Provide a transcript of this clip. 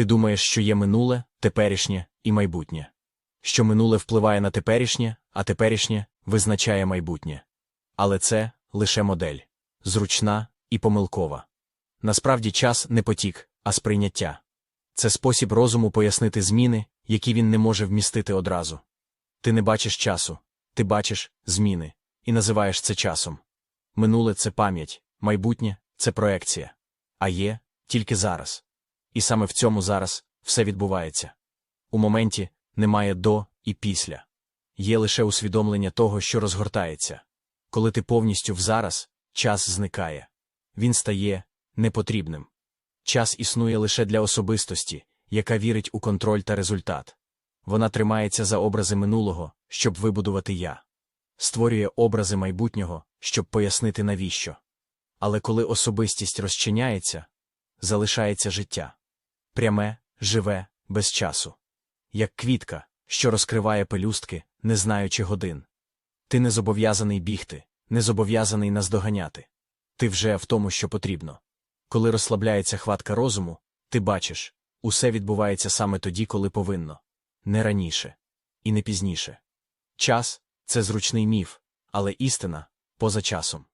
Ти думаєш, що є минуле, теперішнє і майбутнє. Що минуле впливає на теперішнє, а теперішнє визначає майбутнє. Але це лише модель зручна і помилкова. Насправді час не потік, а сприйняття. Це спосіб розуму пояснити зміни, які він не може вмістити одразу. Ти не бачиш часу, ти бачиш зміни, і називаєш це часом. Минуле це пам'ять, майбутнє це проекція, а є тільки зараз. І саме в цьому зараз все відбувається. У моменті немає до і після. Є лише усвідомлення того, що розгортається. Коли ти повністю в зараз, час зникає. Він стає непотрібним. Час існує лише для особистості, яка вірить у контроль та результат. Вона тримається за образи минулого, щоб вибудувати я, створює образи майбутнього, щоб пояснити навіщо. Але коли особистість розчиняється, залишається життя пряме, живе, без часу. Як квітка, що розкриває пелюстки, не знаючи годин. Ти не зобов'язаний бігти, не зобов'язаний наздоганяти. Ти вже в тому, що потрібно. Коли розслабляється хватка розуму, ти бачиш, усе відбувається саме тоді, коли повинно. Не раніше. І не пізніше. Час це зручний міф, але істина поза часом.